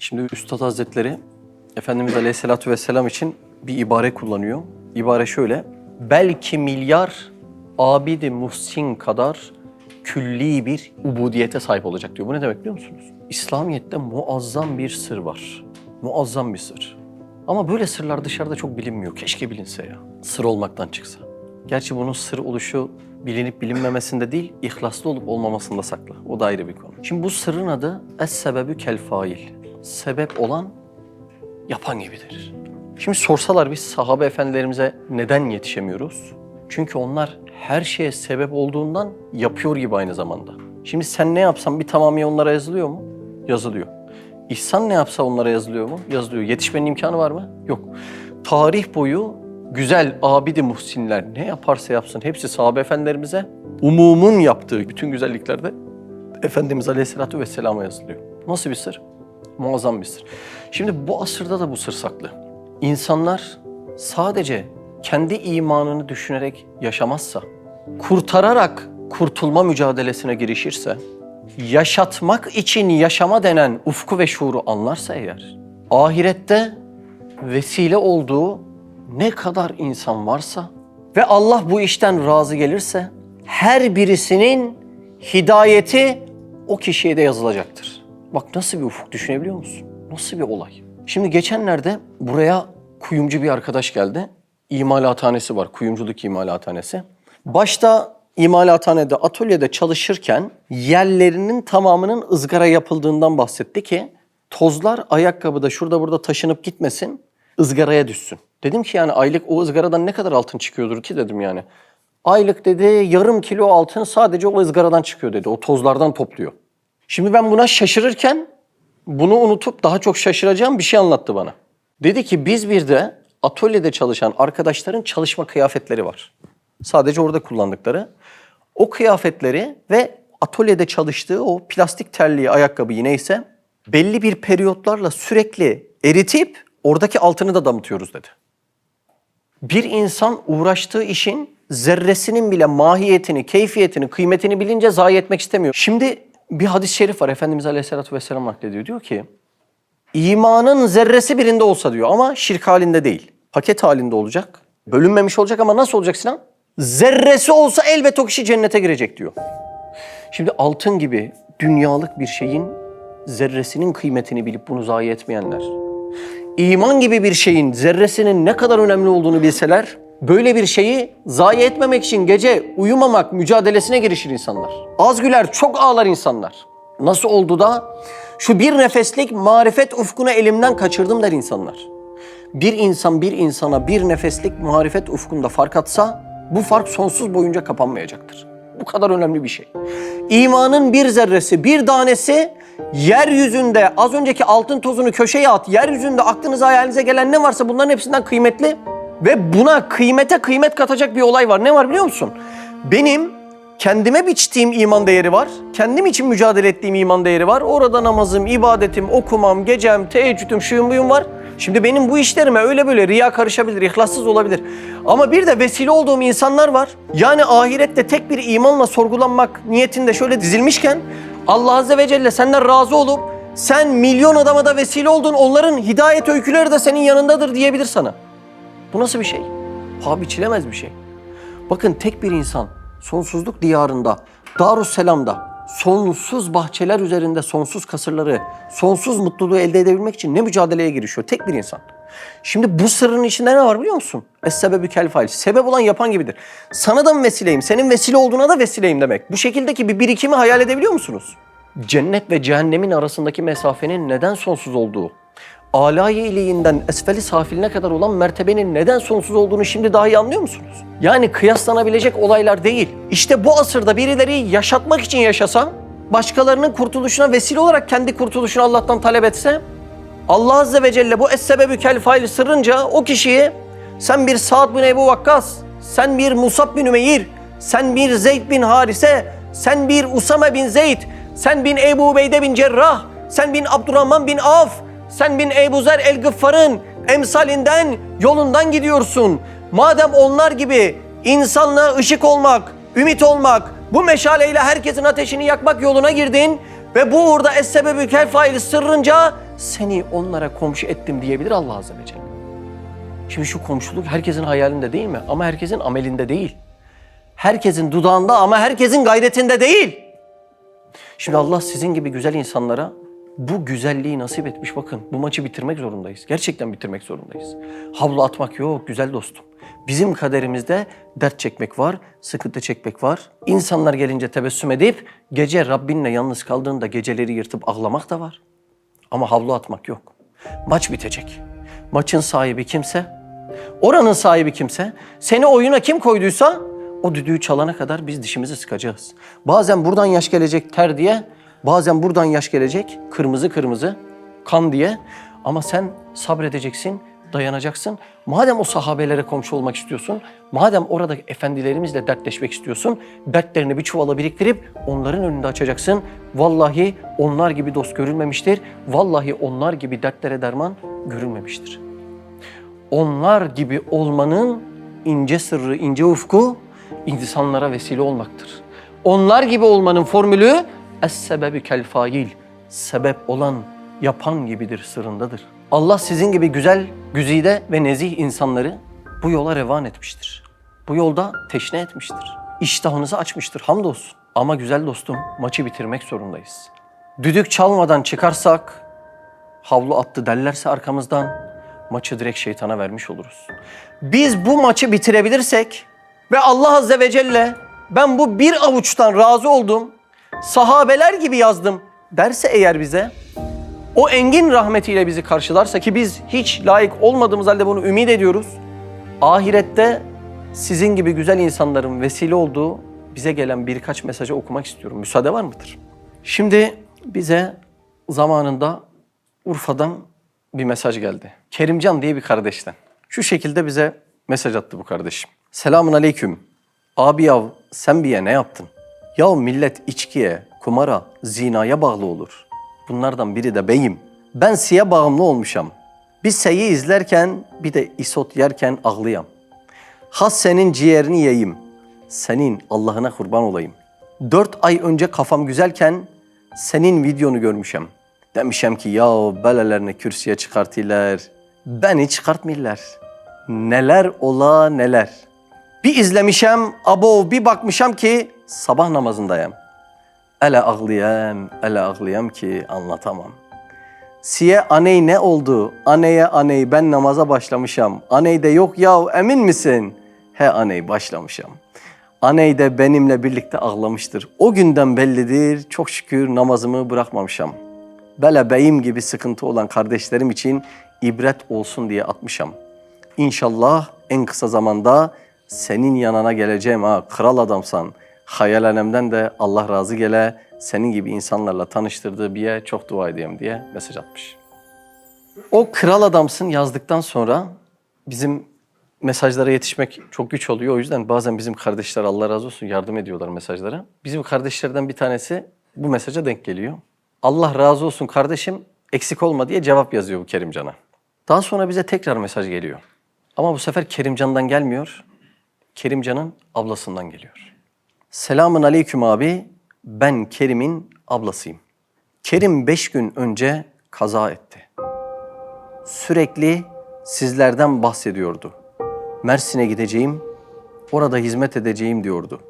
Şimdi Üstad Hazretleri Efendimiz Aleyhisselatü Vesselam için bir ibare kullanıyor. İbare şöyle. Belki milyar abidi muhsin kadar külli bir ubudiyete sahip olacak diyor. Bu ne demek biliyor musunuz? İslamiyet'te muazzam bir sır var. Muazzam bir sır. Ama böyle sırlar dışarıda çok bilinmiyor. Keşke bilinse ya. Sır olmaktan çıksa. Gerçi bunun sır oluşu bilinip bilinmemesinde değil, ihlaslı olup olmamasında saklı. O da ayrı bir konu. Şimdi bu sırrın adı es-sebebü kel fail. Sebep olan yapan gibidir. Şimdi sorsalar biz sahabe efendilerimize neden yetişemiyoruz? Çünkü onlar her şeye sebep olduğundan yapıyor gibi aynı zamanda. Şimdi sen ne yapsan bir tamamı onlara yazılıyor mu? Yazılıyor. İhsan ne yapsa onlara yazılıyor mu? Yazılıyor. Yetişmenin imkanı var mı? Yok. Tarih boyu güzel abidi muhsinler ne yaparsa yapsın hepsi sahabe efendilerimize umumun yaptığı bütün güzelliklerde Efendimiz Aleyhisselatü Vesselam'a yazılıyor. Nasıl bir sır? Muazzam bir sır. Şimdi bu asırda da bu sır saklı. İnsanlar sadece kendi imanını düşünerek yaşamazsa, kurtararak kurtulma mücadelesine girişirse, yaşatmak için yaşama denen ufku ve şuuru anlarsa eğer, ahirette vesile olduğu ne kadar insan varsa ve Allah bu işten razı gelirse, her birisinin hidayeti o kişiye de yazılacaktır. Bak nasıl bir ufuk düşünebiliyor musun? Nasıl bir olay? Şimdi geçenlerde buraya kuyumcu bir arkadaş geldi. İmalathanesi var, kuyumculuk imalathanesi. Başta imalathanede, atölyede çalışırken yerlerinin tamamının ızgara yapıldığından bahsetti ki tozlar ayakkabıda şurada burada taşınıp gitmesin, ızgaraya düşsün. Dedim ki yani aylık o ızgaradan ne kadar altın çıkıyordur ki dedim yani. Aylık dedi yarım kilo altın sadece o ızgaradan çıkıyor dedi. O tozlardan topluyor. Şimdi ben buna şaşırırken bunu unutup daha çok şaşıracağım bir şey anlattı bana. Dedi ki biz bir de atölyede çalışan arkadaşların çalışma kıyafetleri var. Sadece orada kullandıkları. O kıyafetleri ve atölyede çalıştığı o plastik terliği ayakkabıyı neyse belli bir periyotlarla sürekli eritip oradaki altını da damıtıyoruz dedi. Bir insan uğraştığı işin zerresinin bile mahiyetini, keyfiyetini, kıymetini bilince zayi etmek istemiyor. Şimdi bir hadis-i şerif var. Efendimiz Aleyhisselatü Vesselam naklediyor. Diyor ki, imanın zerresi birinde olsa diyor ama şirk halinde değil. Paket halinde olacak. Bölünmemiş olacak ama nasıl olacak Sinan? Zerresi olsa elbet o kişi cennete girecek diyor. Şimdi altın gibi dünyalık bir şeyin zerresinin kıymetini bilip bunu zayi etmeyenler, iman gibi bir şeyin zerresinin ne kadar önemli olduğunu bilseler, böyle bir şeyi zayi etmemek için gece uyumamak mücadelesine girişir insanlar. Az güler, çok ağlar insanlar. Nasıl oldu da şu bir nefeslik marifet ufkunu elimden kaçırdım der insanlar. Bir insan bir insana bir nefeslik marifet ufkunda fark atsa bu fark sonsuz boyunca kapanmayacaktır. Bu kadar önemli bir şey. İmanın bir zerresi, bir tanesi yeryüzünde az önceki altın tozunu köşeye at. Yeryüzünde aklınıza hayalinize gelen ne varsa bunların hepsinden kıymetli. Ve buna kıymete kıymet katacak bir olay var. Ne var biliyor musun? Benim kendime biçtiğim iman değeri var. Kendim için mücadele ettiğim iman değeri var. Orada namazım, ibadetim, okumam, gecem, teheccüdüm, şuyum buyum var. Şimdi benim bu işlerime öyle böyle riya karışabilir, ihlassız olabilir. Ama bir de vesile olduğum insanlar var. Yani ahirette tek bir imanla sorgulanmak niyetinde şöyle dizilmişken Allah Azze ve Celle senden razı olup sen milyon adama da vesile oldun onların hidayet öyküleri de senin yanındadır diyebilir sana. Bu nasıl bir şey? Paha biçilemez bir şey. Bakın tek bir insan sonsuzluk diyarında, Darusselam'da sonsuz bahçeler üzerinde sonsuz kasırları, sonsuz mutluluğu elde edebilmek için ne mücadeleye girişiyor? Tek bir insan. Şimdi bu sırrın içinde ne var biliyor musun? Es-sebebü kel fail. Sebep olan yapan gibidir. Sana da mı vesileyim? Senin vesile olduğuna da vesileyim demek. Bu şekildeki bir birikimi hayal edebiliyor musunuz? Cennet ve cehennemin arasındaki mesafenin neden sonsuz olduğu, alay iliğinden esfeli safiline kadar olan mertebenin neden sonsuz olduğunu şimdi daha iyi anlıyor musunuz? Yani kıyaslanabilecek olaylar değil. İşte bu asırda birileri yaşatmak için yaşasa, başkalarının kurtuluşuna vesile olarak kendi kurtuluşunu Allah'tan talep etse, Allah Azze ve Celle bu es-sebebü kel fail sırrınca o kişiyi sen bir Sa'd bin Ebu Vakkas, sen bir Musab bin Ümeyr, sen bir Zeyd bin Harise, sen bir Usame bin Zeyd, sen bin Ebu Ubeyde bin Cerrah, sen bin Abdurrahman bin Af, sen bin Ebu Zer el-Gıffar'ın emsalinden, yolundan gidiyorsun. Madem onlar gibi insanlığa ışık olmak, ümit olmak, bu meşaleyle herkesin ateşini yakmak yoluna girdin ve bu uğurda es-sebebü kel faili sırrınca seni onlara komşu ettim diyebilir Allah Azze ve Celle. Şimdi şu komşuluk herkesin hayalinde değil mi? Ama herkesin amelinde değil. Herkesin dudağında ama herkesin gayretinde değil. Şimdi Allah sizin gibi güzel insanlara bu güzelliği nasip etmiş. Bakın bu maçı bitirmek zorundayız. Gerçekten bitirmek zorundayız. Havlu atmak yok güzel dostum. Bizim kaderimizde dert çekmek var, sıkıntı çekmek var. İnsanlar gelince tebessüm edip gece Rabbinle yalnız kaldığında geceleri yırtıp ağlamak da var. Ama havlu atmak yok. Maç bitecek. Maçın sahibi kimse, oranın sahibi kimse, seni oyuna kim koyduysa o düdüğü çalana kadar biz dişimizi sıkacağız. Bazen buradan yaş gelecek ter diye, bazen buradan yaş gelecek kırmızı kırmızı kan diye. Ama sen sabredeceksin, dayanacaksın. Madem o sahabelere komşu olmak istiyorsun, madem orada efendilerimizle dertleşmek istiyorsun, dertlerini bir çuvala biriktirip onların önünde açacaksın. Vallahi onlar gibi dost görülmemiştir. Vallahi onlar gibi dertlere derman görülmemiştir. Onlar gibi olmanın ince sırrı, ince ufku insanlara vesile olmaktır. Onlar gibi olmanın formülü es-sebebi kel fail. Sebep olan, yapan gibidir sırrındadır. Allah sizin gibi güzel, güzide ve nezih insanları bu yola revan etmiştir. Bu yolda teşne etmiştir. İştahınızı açmıştır hamdolsun. Ama güzel dostum maçı bitirmek zorundayız. Düdük çalmadan çıkarsak havlu attı derlerse arkamızdan maçı direkt şeytana vermiş oluruz. Biz bu maçı bitirebilirsek ve Allah Azze ve Celle ben bu bir avuçtan razı oldum, sahabeler gibi yazdım derse eğer bize o engin rahmetiyle bizi karşılarsa ki biz hiç layık olmadığımız halde bunu ümit ediyoruz. Ahirette sizin gibi güzel insanların vesile olduğu bize gelen birkaç mesajı okumak istiyorum. Müsaade var mıdır? Şimdi bize zamanında Urfa'dan bir mesaj geldi. Kerimcan diye bir kardeşten. Şu şekilde bize mesaj attı bu kardeşim. Selamun aleyküm. Abi yav sen bir ne yaptın? Yav millet içkiye, kumara, zinaya bağlı olur. Bunlardan biri de beyim. Ben siye bağımlı olmuşam. Bir seyi izlerken bir de isot yerken ağlayam. Has senin ciğerini yiyeyim. Senin Allah'ına kurban olayım. Dört ay önce kafam güzelken senin videonu görmüşem. Demişem ki ya belelerini kürsüye çıkartırlar. Beni çıkartmıyorlar. Neler ola neler. Bir izlemişem, abo bir bakmışam ki sabah namazındayım. Ele ağlayam, ele ağlayam ki anlatamam. Siye aney ne oldu? Aneye aney ben namaza başlamışam. Aney de yok ya emin misin? He aney başlamışam. Aney de benimle birlikte ağlamıştır. O günden bellidir çok şükür namazımı bırakmamışam. Bele beyim gibi sıkıntı olan kardeşlerim için ibret olsun diye atmışam. İnşallah en kısa zamanda senin yanına geleceğim ha kral adamsan. Hayal alemden de Allah razı gele senin gibi insanlarla tanıştırdığı bir yer çok dua edeyim diye mesaj atmış. O kral adamsın yazdıktan sonra bizim mesajlara yetişmek çok güç oluyor. O yüzden bazen bizim kardeşler Allah razı olsun yardım ediyorlar mesajlara. Bizim kardeşlerden bir tanesi bu mesaja denk geliyor. Allah razı olsun kardeşim eksik olma diye cevap yazıyor bu Kerimcan'a. Daha sonra bize tekrar mesaj geliyor. Ama bu sefer Kerimcan'dan gelmiyor. Kerimcan'ın ablasından geliyor. Selamun aleyküm abi. Ben Kerim'in ablasıyım. Kerim beş gün önce kaza etti. Sürekli sizlerden bahsediyordu. Mersin'e gideceğim, orada hizmet edeceğim diyordu.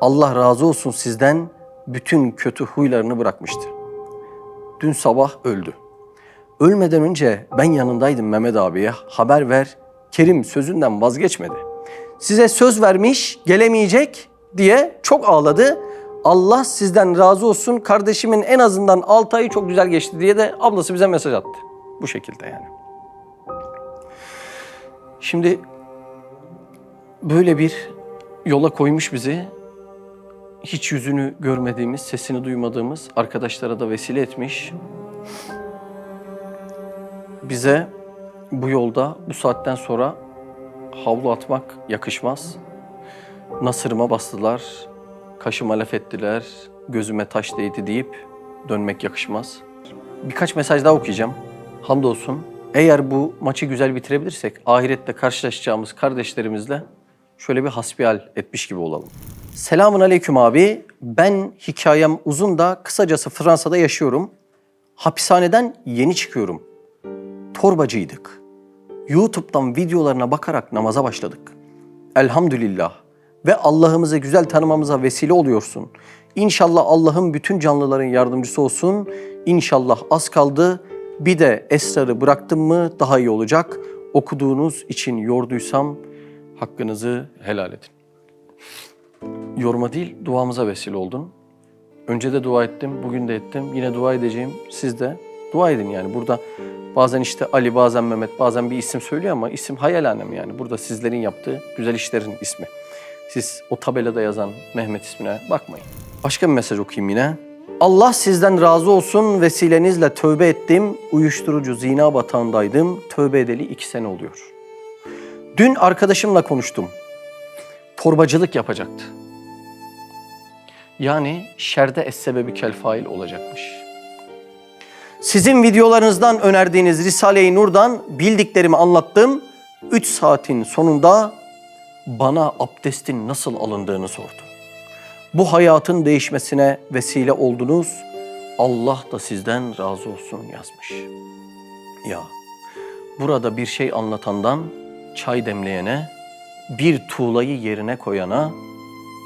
Allah razı olsun sizden bütün kötü huylarını bırakmıştı. Dün sabah öldü. Ölmeden önce ben yanındaydım Mehmet abiye. Haber ver. Kerim sözünden vazgeçmedi. Size söz vermiş, gelemeyecek diye çok ağladı. Allah sizden razı olsun. Kardeşimin en azından 6 ayı çok güzel geçti diye de ablası bize mesaj attı. Bu şekilde yani. Şimdi böyle bir yola koymuş bizi. Hiç yüzünü görmediğimiz, sesini duymadığımız arkadaşlara da vesile etmiş. Bize bu yolda bu saatten sonra havlu atmak yakışmaz. Nasırıma bastılar, kaşıma laf ettiler, gözüme taş değdi deyip dönmek yakışmaz. Birkaç mesaj daha okuyacağım. Hamdolsun. Eğer bu maçı güzel bitirebilirsek ahirette karşılaşacağımız kardeşlerimizle şöyle bir hasbihal etmiş gibi olalım. Selamun aleyküm abi. Ben hikayem uzun da kısacası Fransa'da yaşıyorum. Hapishaneden yeni çıkıyorum. Torbacıydık. YouTube'dan videolarına bakarak namaza başladık. Elhamdülillah ve Allah'ımızı güzel tanımamıza vesile oluyorsun. İnşallah Allah'ın bütün canlıların yardımcısı olsun. İnşallah az kaldı. Bir de esrarı bıraktım mı daha iyi olacak. Okuduğunuz için yorduysam hakkınızı helal edin. Yoruma değil, duamıza vesile oldun. Önce de dua ettim, bugün de ettim. Yine dua edeceğim. Siz de dua edin yani. Burada bazen işte Ali, bazen Mehmet, bazen bir isim söylüyor ama isim hayal alem yani. Burada sizlerin yaptığı güzel işlerin ismi. Siz o tabelada yazan Mehmet ismine bakmayın. Başka bir mesaj okuyayım yine. Allah sizden razı olsun vesilenizle tövbe ettim. Uyuşturucu zina batağındaydım. Tövbe edeli iki sene oluyor. Dün arkadaşımla konuştum. Torbacılık yapacaktı. Yani şerde es sebebi kel fail olacakmış. Sizin videolarınızdan önerdiğiniz Risale-i Nur'dan bildiklerimi anlattım. 3 saatin sonunda bana abdestin nasıl alındığını sordu. Bu hayatın değişmesine vesile oldunuz. Allah da sizden razı olsun yazmış. Ya burada bir şey anlatandan çay demleyene, bir tuğlayı yerine koyana,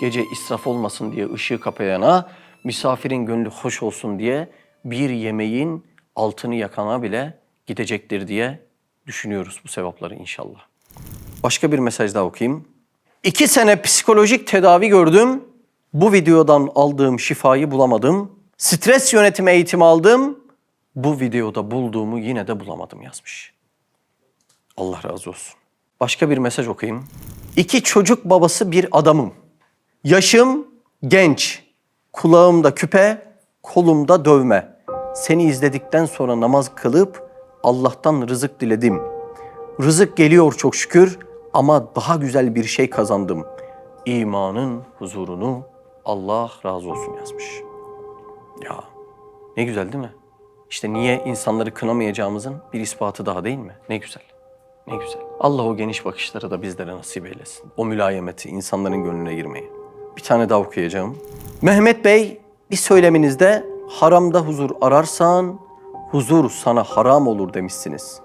gece israf olmasın diye ışığı kapayana, misafirin gönlü hoş olsun diye bir yemeğin altını yakana bile gidecektir diye düşünüyoruz bu sevapları inşallah. Başka bir mesaj daha okuyayım. İki sene psikolojik tedavi gördüm. Bu videodan aldığım şifayı bulamadım. Stres yönetimi eğitimi aldım. Bu videoda bulduğumu yine de bulamadım yazmış. Allah razı olsun. Başka bir mesaj okuyayım. İki çocuk babası bir adamım. Yaşım genç. Kulağımda küpe, kolumda dövme. Seni izledikten sonra namaz kılıp Allah'tan rızık diledim. Rızık geliyor çok şükür ama daha güzel bir şey kazandım. İmanın huzurunu Allah razı olsun yazmış. Ya ne güzel değil mi? İşte niye insanları kınamayacağımızın bir ispatı daha değil mi? Ne güzel. Ne güzel. Allah o geniş bakışları da bizlere nasip eylesin. O mülayemeti, insanların gönlüne girmeyi. Bir tane daha okuyacağım. Mehmet Bey bir söyleminizde haramda huzur ararsan huzur sana haram olur demişsiniz.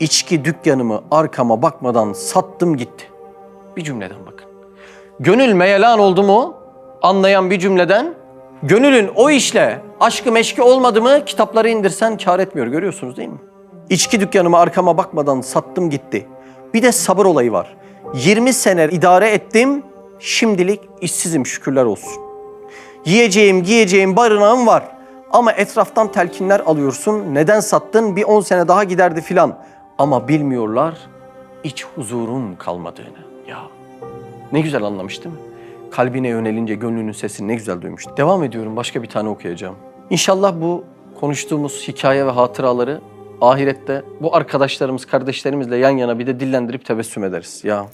İçki dükkanımı arkama bakmadan sattım gitti. Bir cümleden bakın. Gönül meyelan oldu mu anlayan bir cümleden gönülün o işle aşkı meşki olmadı mı kitapları indirsen kar etmiyor görüyorsunuz değil mi? İçki dükkanımı arkama bakmadan sattım gitti. Bir de sabır olayı var. 20 sene idare ettim şimdilik işsizim şükürler olsun. Yiyeceğim, giyeceğim, barınağım var. Ama etraftan telkinler alıyorsun. Neden sattın? Bir 10 sene daha giderdi filan. Ama bilmiyorlar iç huzurun kalmadığını. Ya ne güzel anlamış değil mi? Kalbine yönelince gönlünün sesini ne güzel duymuş. Devam ediyorum başka bir tane okuyacağım. İnşallah bu konuştuğumuz hikaye ve hatıraları ahirette bu arkadaşlarımız, kardeşlerimizle yan yana bir de dillendirip tebessüm ederiz. Ya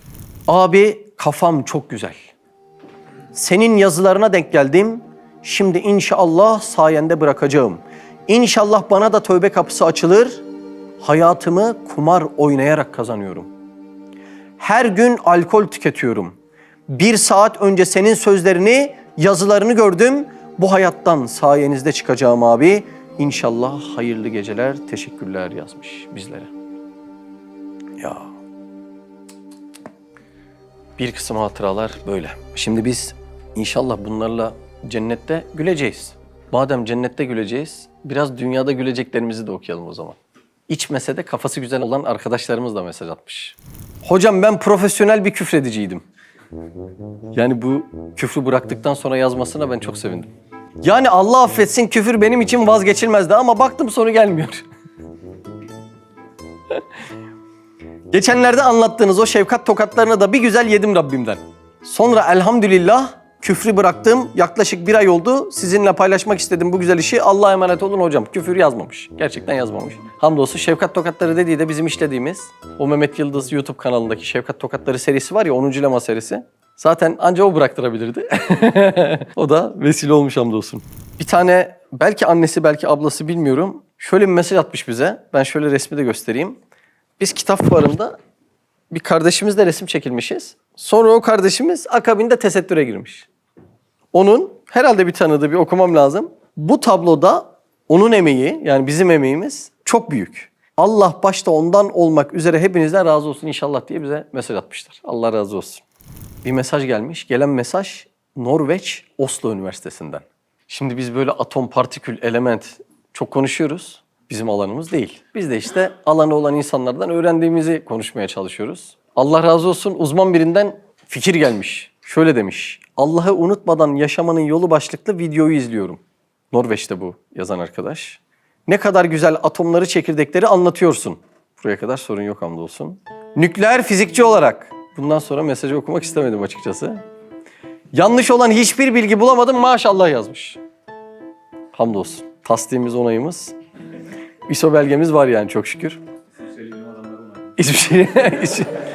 abi kafam çok güzel. Senin yazılarına denk geldim. Şimdi inşallah sayende bırakacağım. İnşallah bana da tövbe kapısı açılır. Hayatımı kumar oynayarak kazanıyorum. Her gün alkol tüketiyorum. Bir saat önce senin sözlerini, yazılarını gördüm. Bu hayattan sayenizde çıkacağım abi. İnşallah hayırlı geceler, teşekkürler yazmış bizlere. Ya. Bir kısım hatıralar böyle. Şimdi biz inşallah bunlarla cennette güleceğiz. Madem cennette güleceğiz, biraz dünyada güleceklerimizi de okuyalım o zaman. İçmese de kafası güzel olan arkadaşlarımız da mesaj atmış. Hocam ben profesyonel bir küfrediciydim. Yani bu küfrü bıraktıktan sonra yazmasına ben çok sevindim. Yani Allah affetsin küfür benim için vazgeçilmezdi ama baktım sonu gelmiyor. Geçenlerde anlattığınız o şefkat tokatlarını da bir güzel yedim Rabbimden. Sonra elhamdülillah küfrü bıraktım. Yaklaşık bir ay oldu. Sizinle paylaşmak istedim bu güzel işi. Allah'a emanet olun hocam. Küfür yazmamış. Gerçekten yazmamış. Hamdolsun şefkat tokatları dediği de bizim işlediğimiz o Mehmet Yıldız YouTube kanalındaki şefkat tokatları serisi var ya 10. lema serisi. Zaten anca o bıraktırabilirdi. o da vesile olmuş hamdolsun. Bir tane belki annesi belki ablası bilmiyorum. Şöyle bir mesaj atmış bize. Ben şöyle resmi de göstereyim. Biz kitap fuarında bir kardeşimizle resim çekilmişiz. Sonra o kardeşimiz akabinde tesettüre girmiş. Onun herhalde bir tanıdığı bir okumam lazım. Bu tabloda Onun emeği yani bizim emeğimiz çok büyük. Allah başta ondan olmak üzere hepinizden razı olsun inşallah diye bize mesaj atmışlar. Allah razı olsun. Bir mesaj gelmiş. Gelen mesaj Norveç Oslo Üniversitesi'nden. Şimdi biz böyle atom, partikül, element çok konuşuyoruz. Bizim alanımız değil. Biz de işte alanı olan insanlardan öğrendiğimizi konuşmaya çalışıyoruz. Allah razı olsun uzman birinden fikir gelmiş. Şöyle demiş. Allah'ı unutmadan yaşamanın yolu başlıklı videoyu izliyorum. Norveç'te bu yazan arkadaş. Ne kadar güzel atomları, çekirdekleri anlatıyorsun. Buraya kadar sorun yok hamdolsun. Nükleer fizikçi olarak. Bundan sonra mesajı okumak istemedim açıkçası. Yanlış olan hiçbir bilgi bulamadım maşallah yazmış. Hamdolsun. Tasdiğimiz, onayımız. ISO belgemiz var yani çok şükür. Şey. hiç-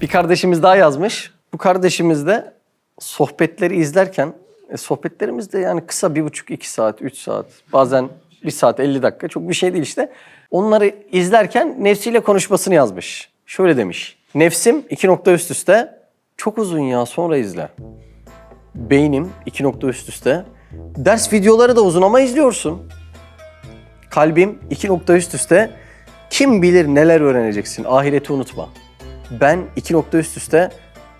bir kardeşimiz daha yazmış. Bu kardeşimiz de sohbetleri izlerken, e, sohbetlerimiz de yani kısa bir buçuk, iki saat, üç saat, bazen bir saat, 50 dakika çok bir şey değil işte. Onları izlerken nefsiyle konuşmasını yazmış. Şöyle demiş. Nefsim iki nokta üst üste. Çok uzun ya sonra izle. Beynim iki nokta üst üste. Ders videoları da uzun ama izliyorsun. Kalbim iki nokta üst üste. Kim bilir neler öğreneceksin. Ahireti unutma. Ben iki nokta üst üste.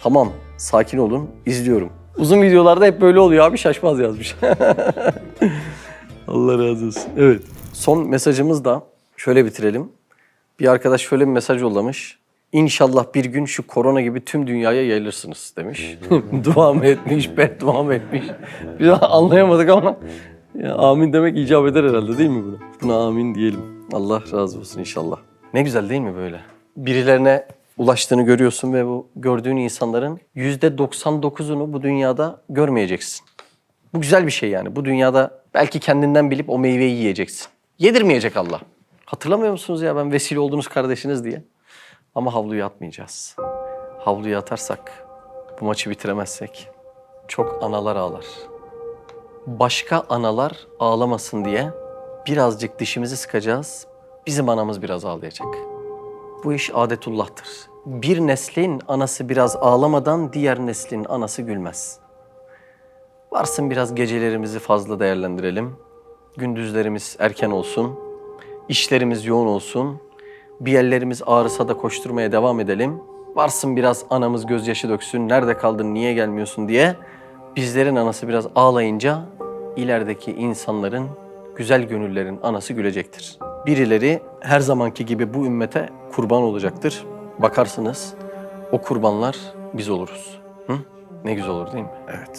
Tamam sakin olun izliyorum. Uzun videolarda hep böyle oluyor abi şaşmaz yazmış. Allah razı olsun. Evet. Son mesajımız da şöyle bitirelim. Bir arkadaş şöyle bir mesaj yollamış. İnşallah bir gün şu korona gibi tüm dünyaya yayılırsınız demiş. dua mı etmiş, beddua mı etmiş? Biz anlayamadık ama ya, amin demek icap eder herhalde değil mi buna? Buna amin diyelim. Allah razı olsun inşallah. Ne güzel değil mi böyle? Birilerine ulaştığını görüyorsun ve bu gördüğün insanların yüzde 99'unu bu dünyada görmeyeceksin. Bu güzel bir şey yani. Bu dünyada belki kendinden bilip o meyveyi yiyeceksin. Yedirmeyecek Allah. Hatırlamıyor musunuz ya ben vesile oldunuz kardeşiniz diye? Ama havluya atmayacağız. Havluya atarsak, bu maçı bitiremezsek çok analar ağlar. Başka analar ağlamasın diye birazcık dişimizi sıkacağız. Bizim anamız biraz ağlayacak. Bu iş adetullah'tır. Bir neslin anası biraz ağlamadan diğer neslin anası gülmez. Varsın biraz gecelerimizi fazla değerlendirelim. Gündüzlerimiz erken olsun. İşlerimiz yoğun olsun. Bir yerlerimiz ağrısa da koşturmaya devam edelim. Varsın biraz anamız gözyaşı döksün. Nerede kaldın, niye gelmiyorsun diye. Bizlerin anası biraz ağlayınca ilerideki insanların, güzel gönüllerin anası gülecektir. Birileri her zamanki gibi bu ümmete kurban olacaktır. Bakarsınız o kurbanlar biz oluruz. Hı? Ne güzel olur değil mi? Evet.